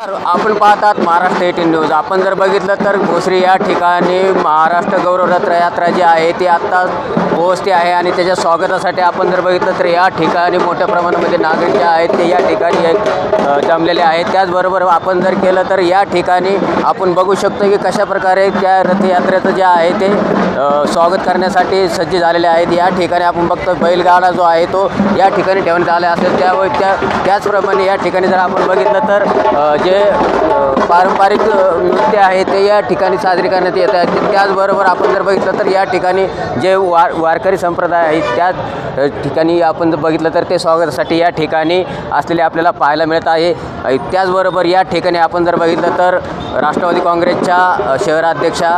आपण पाहतात Maharashtra eighteen news. आपण जर बघितलं तर भोसरी या ठिकाणी महाराष्ट्र गौरव रथयात्रा जी आहे ती आत्ता पोहोचते आहे आणि त्याच्या स्वागतासाठी आपण जर बघितलं तर या ठिकाणी मोठ्या प्रमाणामध्ये नागरिक जे आहेत ते या ठिकाणी जमलेले आहेत. त्याचबरोबर आपण जर केलं तर या ठिकाणी आपण बघू शकतो की कशा प्रकारे त्या रथयात्रेचं जे आहे ते स्वागत करण्यासाठी सज्ज झालेले आहेत. या ठिकाणी आपण बघतो बैलगाडा जो आहे तो या ठिकाणी ठेवण्यात आला असेल. त्यामुळे त्या त्याचप्रमाणे या ठिकाणी जर आपण बघितलं तर जे पारंपरिक नृत्य आहे ते या ठिकाणी साजरे करण्यात येत आहेत त्याचबरोबर आपण जर बघितलं तर या ठिकाणी जे वार वारकरी संप्रदाय आहेत त्या ठिकाणी आपण जर बघितलं तर ते स्वागतासाठी या ठिकाणी असलेले आपल्याला पाहायला मिळत आहे. त्याचबरोबर या ठिकाणी आपण जर बघितलं तर राष्ट्रवादी काँग्रेसच्या शहराध्यक्षा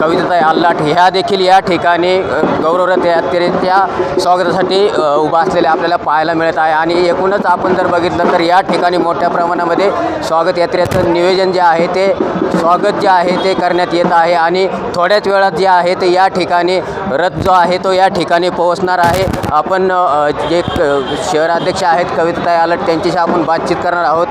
कविताताई आल्लाट ह्या देखील या ठिकाणी अ, गौरवरथ यात्रेच्या स्वागतासाठी उभा असलेल्या आपल्याला पाहायला मिळत आहे. आणि एकूणच आपण जर बघितलं तर या ठिकाणी मोठ्या प्रमाणामध्ये स्वागत यात्रेचं नियोजन जे आहे ते स्वागत जे आहे ते करण्यात येत आहे आणि थोड्याच वेळात जे आहे ते या ठिकाणी रथ जो आहे तो या ठिकाणी पोहोचणार आहे. आपण जे क- शहराध्यक्ष आहेत कविताताई आलट त्यांच्याशी आपण बातचीत करणार आहोत.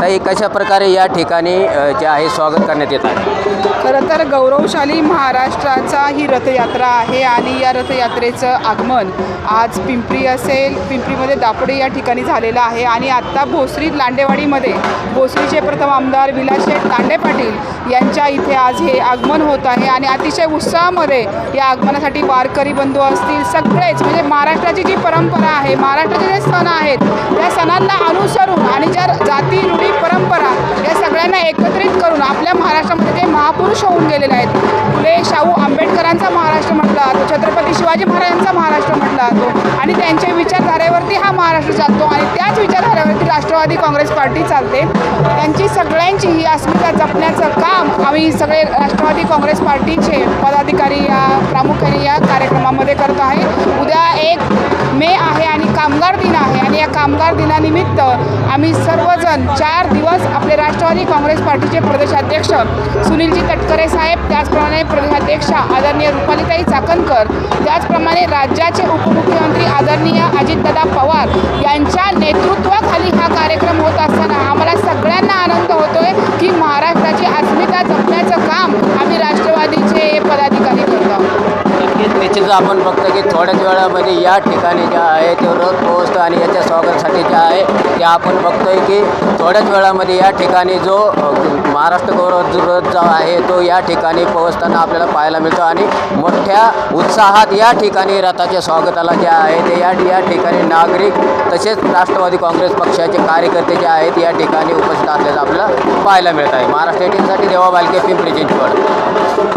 ताई कशा प्रकारे या ठिकाणी जे आहे स्वागत करण्यात येत आहे? खरं तर गौरवशाली महाराष्ट्राचा ही रथयात्रा आहे आणि या रथयात्रेचं आगमन आज पिंपरी असेल पिंपरीमध्ये दापोडे या ठिकाणी झालेलं आहे. आणि आत्ता भोसरी लांडेवाडीमध्ये भोसरीचे प्रथम आमदार विलासशेठ तांडे पाटील यांच्या इथे आज हे आगमन होत आहे आणि अतिशय उत्साहामध्ये या आगमनासाठी वारकरी बंधू असतील सगळेच म्हणजे महाराष्ट्राची जी परंपरा आहे महाराष्ट्राचे जे सण आहेत त्या सणांना अनुसरून आणि ज्या जाती रूढी परंपरा या सगळ्यांना एकत्रित करून आपल्या महाराष्ट्रामध्ये जे महापुरुष होऊन गेलेले आहेत फुले शाहू आंबेडकरांचा महाराष्ट्र म्हटला जातो छत्रपती शिवाजी महाराजांचा महाराष्ट्र म्हटला जातो आणि त्यांच्या विचारधारेवरती हा महाराष्ट्र चालतो विचारधारावरती राष्ट्रवादी काँग्रेस पार्टी चालते. त्यांची सगळ्यांची ही अस्मिता जपण्याचं काम आम्ही सगळे राष्ट्रवादी काँग्रेस पार्टीचे पदाधिकारी या प्रामुख्याने या कार्यक्रमामध्ये करत आहे. उद्या एक मे आहे आणि कामगार दिन आहे आणि या कामगार दिनानिमित्त आम्ही सर्वजण चार दिवस आपले राष्ट्रवादी काँग्रेस पार्टीचे प्रदेशाध्यक्ष सुनीलजी तटकरे साहेब त्याचप्रमाणे प्रदेशाध्यक्ष आदरणीय रुपालीताई चाकणकर त्याचप्रमाणे राज्याचे उपमुख्यमंत्री आदरणीय अजितदादा पवार यांच्या निश्चितच आपण बघतो की थोड्याच वेळामध्ये या ठिकाणी ज्या आहे ते रथ पोहोचतं आणि याच्या स्वागतासाठी जे आहे ते आपण बघतोय की थोड्याच वेळामध्ये या ठिकाणी जो महाराष्ट्र गौरव जो रथ जो आहे तो या ठिकाणी पोहोचताना आपल्याला पाहायला मिळतो आणि मोठ्या उत्साहात या ठिकाणी रथाच्या स्वागताला जे आहे ते या या ठिकाणी नागरिक तसेच राष्ट्रवादी काँग्रेस पक्षाचे कार्यकर्ते जे आहेत या ठिकाणी उपस्थित असल्याचं आपल्याला पाहायला मिळत आहे. महाराष्ट्र एटीनसाठी देवा बालके पिंपरी चिंचवड.